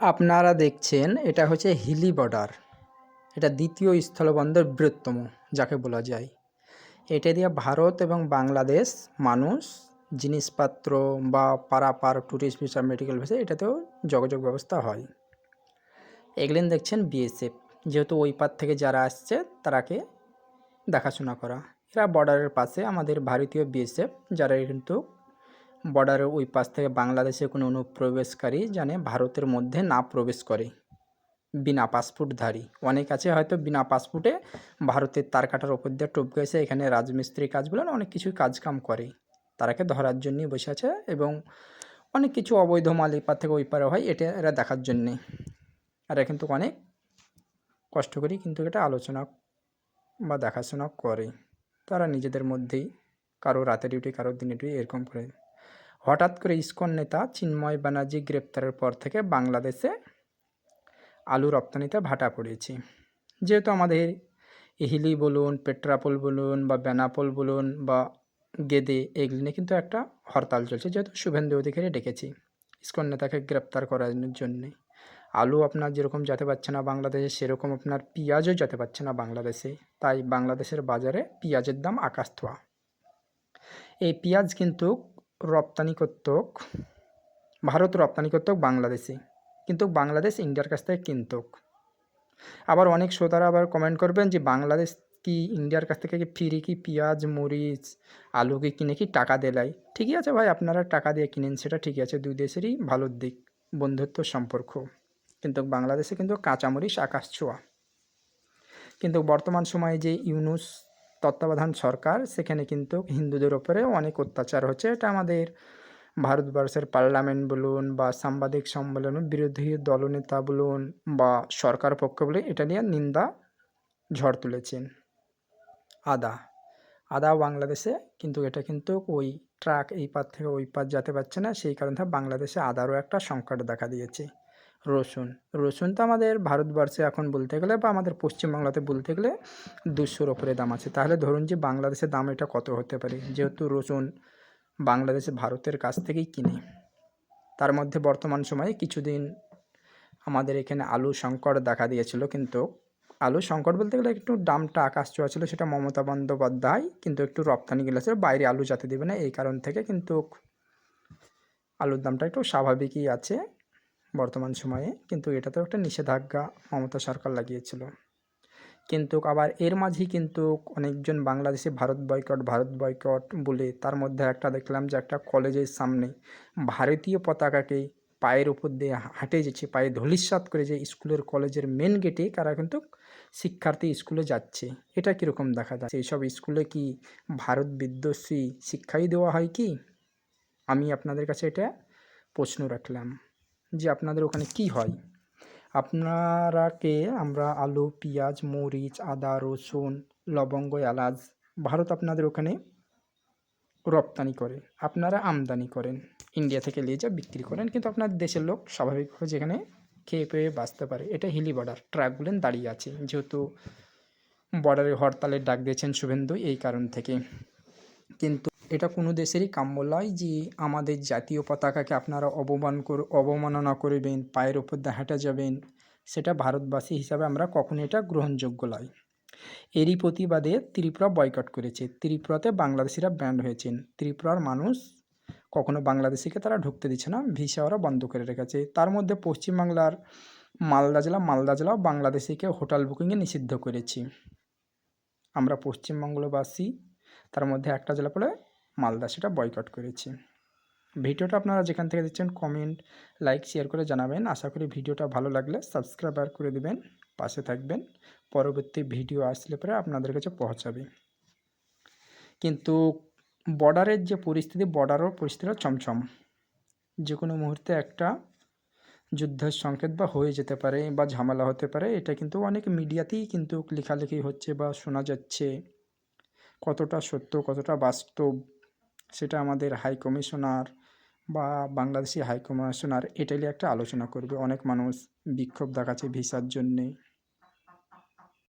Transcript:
আপনারা দেখছেন, এটা হচ্ছে হিলি বর্ডার। এটা দ্বিতীয় স্থলবন্দর বৃহত্তম, যাকে বলা যায়। এটা দিয়ে ভারত এবং বাংলাদেশ মানুষ, জিনিসপত্র বা পারাপার ট্যুরিস্ট ভিসা মেডিকেল ভিসা এটাতেও যোগাযোগ ব্যবস্থা হয়। এগুলেন দেখছেন বিএসএফ যেহেতু ওই পার থেকে যারা আসছে, তারাকে দেখাশোনা করা। এরা বর্ডারের পাশে আমাদের ভারতীয় বিএসএফ যারা কিন্তু বর্ডারের ওই পাশ থেকে বাংলাদেশে কোনো অনুপ্রবেশকারী জানে ভারতের মধ্যে না প্রবেশ করে। বিনা পাসপোর্টধারী। অনেক আছে হয়তো বিনা পাসপোর্টে ভারতের তার কাটার ওপর দিয়ে টপকে এসে এখানে রাজমিস্ত্রি কাজ বলেন অনেক কিছুই কাজকাম করে। তারাকে ধরার জন্যই বসে আছে এবং অনেক কিছু অবৈধ মাল এপার থেকে ওই পারে হয়, এটা এরা দেখার জন্যে। এরা কিন্তু অনেক কষ্ট করেই কিন্তু এটা আলোচনা বা দেখাশোনা করে। তারা নিজেদের মধ্যেই কারও রাতে ডিউটি, কারও দিনে ডিউটি এরকম করে হঠাৎ করে ইসকন নেতা চিন্ময় ব্যানার্জি গ্রেপ্তারের পর থেকে বাংলাদেশে আলু রপ্তানিতে ভাটা পড়েছে। যেহেতু আমাদের হিলি বলুন, পেট্রাপোল বলুন বা বেনাপোল বলুন বা গেদে, এগুলি নিয়ে কিন্তু একটা হরতাল চলছে। যেহেতু শুভেন্দু অধিকারী ডেকেছি ইসকন নেতাকে গ্রেপ্তার করার জন্যে। আলু আপনার যেরকম যেতে পারছে না বাংলাদেশে, সেরকম আপনার পেঁয়াজও যেতে পারছে না বাংলাদেশে। তাই বাংলাদেশের বাজারে পেঁয়াজের দাম আকাশ ছোঁয়া এই পেঁয়াজ কিন্তু রপ্তানি করতক, ভারত রপ্তানি করতক বাংলাদেশে কিন্তু বাংলাদেশ ইন্ডিয়ার কাছ থেকে কিনতক। আবার অনেক শ্রোতারা আবার কমেন্ট করবেন যে, বাংলাদেশ কি ইন্ডিয়ার কাছ থেকে ফ্রি কি পেঁয়াজ, মরিচ, আলু কি কিনে কি টাকা দেলাই ঠিকই আছে ভাই, আপনারা টাকা দিয়ে কিনেন, সেটা ঠিকই আছে, দুই দেশেরই ভালো দিক, বন্ধুত্ব, সম্পর্ক। কিন্তু বাংলাদেশে কিন্তু কাঁচামরিচ, আকাশ ছোঁয়া। কিন্তু বর্তমান সময়ে যে ইউনুস তত্ত্বাবধান সরকার, সেখানে কিন্তু হিন্দুদের ওপরে অনেক অত্যাচার হচ্ছে। এটা আমাদের ভারতবর্ষের পার্লামেন্ট বলুন বা সাংবাদিক সম্মেলন, বিরোধী দলনেতা বলুন বা সরকার পক্ষ বলে এটা নিয়ে নিন্দা ঝড় তুলেছেন আদা আদা বাংলাদেশে কিন্তু এটা কিন্তু ওই ট্রাক এই পার থেকে ওই পার যেতে পারছে না, সেই কারণে বাংলাদেশে আদারও একটা সংকট দেখা দিয়েছে। রসুন। রসুন তো আমাদের ভারতবর্ষে এখন বলতে গেলে বা আমাদের পশ্চিমবাংলাতে বলতে গেলে দুশোর ওপরে দাম আছে। তাহলে ধরুন যে বাংলাদেশের দাম এটা কত হতে পারে? যেহেতু রসুন বাংলাদেশে ভারতের কাছ থেকেই কিনে। তার মধ্যে বর্তমান সময়ে কিছুদিন আমাদের এখানে আলু সংকট দেখা দিয়েছিল কিন্তু আলু সংকট বলতে গেলে একটু দামটা আকাশ ছোঁয়া ছিল সেটা মমতা বন্দ্যোপাধ্যায় কিন্তু একটু রপ্তানি গেলেছে, বাইরে আলু যাতে দেবে না, এই কারণ থেকে কিন্তু আলুর দামটা একটু স্বাভাবিকই আছে। বর্তমান সময়ে, কিন্তু এটাতেও একটা নিষেধাজ্ঞা মমতা সরকার লাগিয়েছিল। কিন্তু আবার এর মাঝেই কিন্তু অনেকজন বাংলাদেশে ভারত বয়কট ভারত বয়কট বলে তার মধ্যে একটা দেখলাম যে একটা কলেজের সামনে ভারতীয় পতাকাকে পায়ের উপর দিয়ে হাঁটে যেছে পায়ে ধলিস্বাত করে যে স্কুলের কলেজের মেন গেটে তারা কিন্তু শিক্ষার্থী স্কুলে যাচ্ছে। এটা কীরকম দেখা যাচ্ছে এইসব স্কুলে কি ভারত বিদ্বেষী শিক্ষাই দেওয়া হয় কি? আমি আপনাদের কাছে এটা প্রশ্ন রাখলাম। যে আপনাদের ওখানে কি হয়? আপনারাকে আমরা আলু, পেঁয়াজ, মরিচ, আদা, রসুন, লবঙ্গ, এলাচ ভারত আপনাদের ওখানে রপ্তানি করে। আপনারা আমদানি করেন। ইন্ডিয়া থেকে নিয়ে যা বিক্রি করেন। কিন্তু আপনার দেশের লোক স্বাভাবিকভাবে যেখানে খেয়ে পেয়ে বাঁচতে পারে। এটা হিলি বর্ডার ট্রাকগুলো দাঁড়িয়ে আছে। যেহেতু বর্ডারে হরতালের ডাক দিয়েছেন শুভেন্দু এই কারণ থেকে। কিন্তু এটা কোনো দেশেরই কাম্য নয় যে আমাদের জাতীয় পতাকাকে আপনারা অবমান করে, অবমাননা করবেন, পায়ের ওপর দিয়ে হেঁটে যাবেন। সেটা ভারতবাসী হিসাবে আমরা কখনো এটা গ্রহণযোগ্য নয় এরই প্রতিবাদে ত্রিপুরা বয়কট করেছে। ত্রিপুরাতে বাংলাদেশিরা ব্যান্ড হয়েছেন। ত্রিপুরার মানুষ কখনো বাংলাদেশিকে তারা ঢুকতে দিচ্ছে না, ভিসা ওরা বন্ধ করে রেখেছে। তার মধ্যে পশ্চিমবাংলার মালদা জেলা, মালদা জেলাও বাংলাদেশিকে হোটেল বুকিংয়ে নিষিদ্ধ করেছি। আমরা পশ্চিমবঙ্গবাসী তার মধ্যে একটা জেলা পড়ে মালদা, সেটা বয়কট করেছি। ভিডিওটা আপনারা যেখান থেকে দিচ্ছেন কমেন্ট লাইক শেয়ার করে জানাবেন। আশা করি ভিডিওটা ভালো লাগলে সাবস্ক্রাইবার করে দেবেন, পাশে থাকবেন। পরবর্তী ভিডিও আসলে পরে আপনাদের কাছে পৌঁছাবে। কিন্তু বর্ডারের যে পরিস্থিতি বর্ডারও পরিস্থিতিটা চমচম। যে কোনো মুহূর্তে একটা যুদ্ধের সংকেত বা হয়ে যেতে পারে বা ঝামেলা হতে পারে, এটা কিন্তু অনেক মিডিয়াতেই কিন্তু লেখালেখি হচ্ছে বা শোনা যাচ্ছে। কতটা সত্য, কতটা বাস্তব সেটা আমাদের হাই কমিশনার বা বাংলাদেশি হাই কমিশনার এটা নিয়ে একটা আলোচনা করবে। অনেক মানুষ বিক্ষোভ দেখাচ্ছে ভিসার জন্যে।